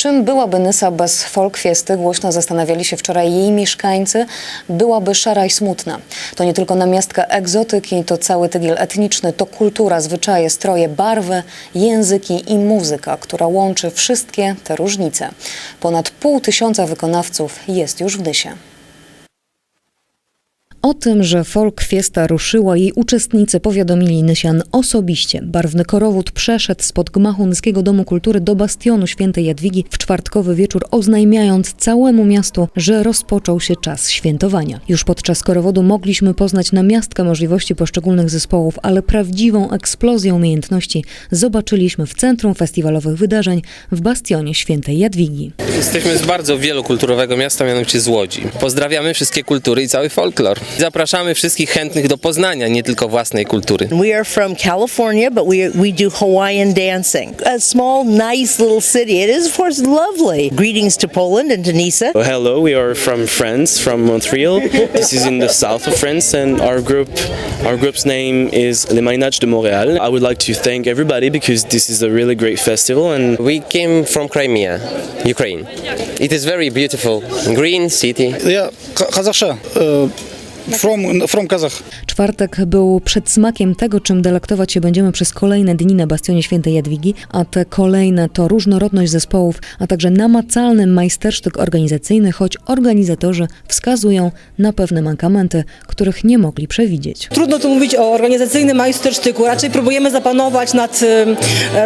Czym byłaby Nysa bez folkfiesty? Głośno zastanawiali się wczoraj jej mieszkańcy. Byłaby szara i smutna. To nie tylko namiastka egzotyki, to cały tygiel etniczny, to kultura, zwyczaje, stroje, barwy, języki i muzyka, która łączy wszystkie te różnice. Ponad pół tysiąca wykonawców jest już w Nysie. O tym, że folk fiesta ruszyła, jej uczestnicy powiadomili Nysian osobiście. Barwny korowód przeszedł spod gmachu Nyskiego Domu Kultury do bastionu Świętej Jadwigi w czwartkowy wieczór, oznajmiając całemu miastu, że rozpoczął się czas świętowania. Już podczas korowodu mogliśmy poznać namiastkę możliwości poszczególnych zespołów, ale prawdziwą eksplozję umiejętności zobaczyliśmy w centrum festiwalowych wydarzeń w bastionie Świętej Jadwigi. Jesteśmy z bardzo wielokulturowego miasta, mianowicie z Łodzi. Pozdrawiamy wszystkie kultury i cały folklor. Zapraszamy wszystkich chętnych do poznania nie tylko własnej kultury. We are from California, but we we do Hawaiian dancing. A small nice little city. It is of course lovely. Greetings to Poland and to Nisa. Hello, we are from France, from Montreal. This is in the south of France and our group our group's name is Le Marinage de Montréal. I would like to thank everybody because this is a really great festival and we came from Crimea, Ukraine. It is very beautiful, green city. Yeah, Kazakhstan. Uh, э, From, from Kazakh. Czwartek był przedsmakiem tego, czym delektować się będziemy przez kolejne dni na Bastionie Świętej Jadwigi, a te kolejne to różnorodność zespołów, a także namacalny majstersztyk organizacyjny, choć organizatorzy wskazują na pewne mankamenty, których nie mogli przewidzieć. Trudno tu mówić o organizacyjnym majstersztyku, raczej próbujemy zapanować nad,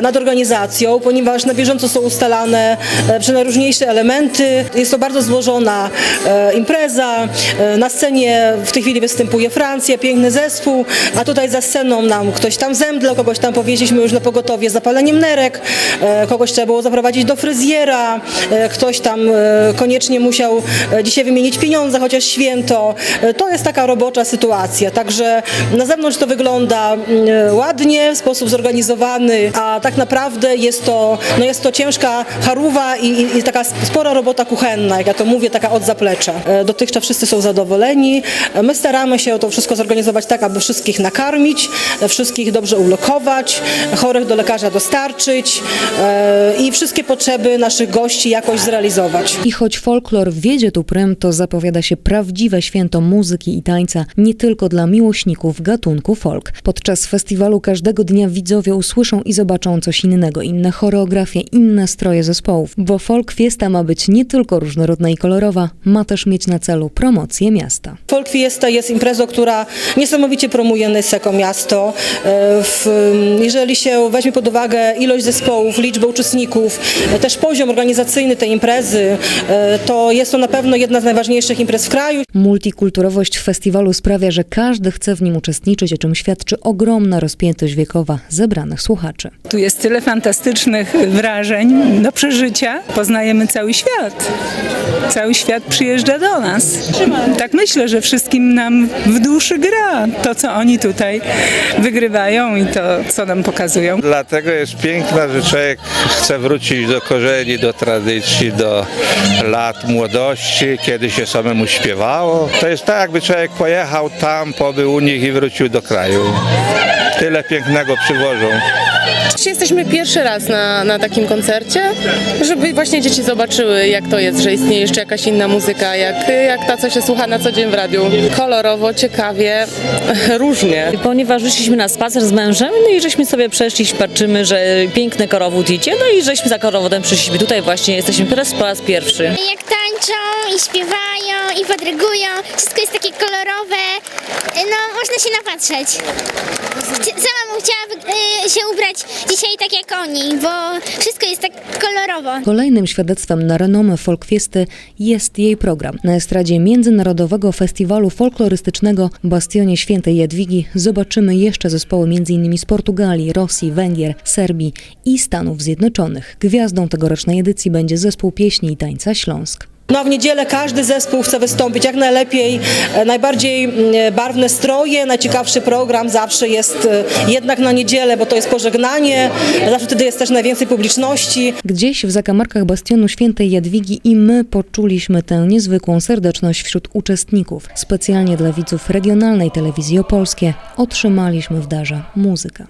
nad organizacją, ponieważ na bieżąco są ustalane e, przenajróżniejsze elementy. Jest to bardzo złożona e, impreza. E, Na scenie w tej chwili występuje Francja, piękny zespół, a tutaj za sceną nam ktoś tam zemdlał, kogoś tam powieźliśmy już na pogotowie z zapaleniem nerek, e, kogoś trzeba było zaprowadzić do fryzjera, e, ktoś tam e, koniecznie musiał dzisiaj wymienić pieniądze, chociaż święto. To jest taka robocza sytuacja, także na zewnątrz to wygląda mm, ładnie, w sposób zorganizowany, a tak naprawdę jest to, no jest to ciężka charuwa i, i, i taka spora robota kuchenna, jak ja to mówię, taka od zaplecza. Dotychczas wszyscy są zadowoleni. My staramy się to wszystko zorganizować tak, aby wszystkich nakarmić, wszystkich dobrze ulokować, chorych do lekarza dostarczyć e, i wszystkie potrzeby naszych gości jakoś zrealizować. I choć folklor wiedzie tu prym, to zapowiada się prawdziwe święto muzyki i tańca nie tylko dla miłośników gatunku folk. Podczas festiwalu każdego dnia widzowie usłyszą i zobaczą coś innego, inne choreografie, inne stroje zespołów, bo folk fiesta ma być nie tylko różnorodna i kolorowa, ma też mieć na celu promocję miasta. Folk Fiesta jest imprezą, która niesamowicie promuje Nysę jako miasto. E, W, jeżeli się weźmie pod uwagę ilość zespołów, liczbę uczestników, e, też poziom organizacyjny tej imprezy, e, to jest to na pewno jedna z najważniejszych imprez w kraju. Multikulturowość festiwalu sprawia, że każdy chce w nim uczestniczyć, o czym świadczy ogromna rozpiętość wiekowa zebranych słuchaczy. Tu jest tyle fantastycznych wrażeń do przeżycia. Poznajemy cały świat. Cały świat przyjeżdża do nas. Tak myślę, że wszystkim nam w duszy gra to, co oni tutaj wygrywają i to, co nam pokazują. Dlatego jest piękna, że człowiek chce wrócić do korzeni, do tradycji, do lat młodości, kiedy się samemu śpiewało. To jest tak, jakby człowiek pojechał tam, pobył u nich i wrócił do kraju. Tyle pięknego przywożą. Jesteśmy pierwszy raz na, na takim koncercie, żeby właśnie dzieci zobaczyły jak to jest, że istnieje jeszcze jakaś inna muzyka, jak, jak ta, co się słucha na co dzień w radiu. Kolorowo, ciekawie, różnie. Ponieważ wyszliśmy na spacer z mężem, no i żeśmy sobie przeszli, patrzymy, że piękny korowód idzie, no i żeśmy za korowodem przyszliśmy. Tutaj właśnie jesteśmy teraz po raz pierwszy. Jak tańczą i śpiewają i podrygują, wszystko jest takie kolorowe, no można się napatrzeć. Sama bym chciała wy- y, się ubrać dzisiaj tak jak oni, bo wszystko jest tak kolorowo. Kolejnym świadectwem na renomę folkfiesty jest jej program. Na estradzie Międzynarodowego Festiwalu Folklorystycznego Bastionie Świętej Jadwigi zobaczymy jeszcze zespoły m.in. z Portugalii, Rosji, Węgier, Serbii i Stanów Zjednoczonych. Gwiazdą tegorocznej edycji będzie zespół pieśni i tańca Śląsk. No w niedzielę każdy zespół chce wystąpić jak najlepiej, e, najbardziej mm, barwne stroje, najciekawszy program zawsze jest e, jednak na niedzielę, bo to jest pożegnanie, zawsze wtedy jest też najwięcej publiczności. Gdzieś w zakamarkach bastionu Świętej Jadwigi i my poczuliśmy tę niezwykłą serdeczność wśród uczestników. Specjalnie dla widzów regionalnej telewizji opolskie otrzymaliśmy w darze muzykę.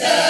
Christus.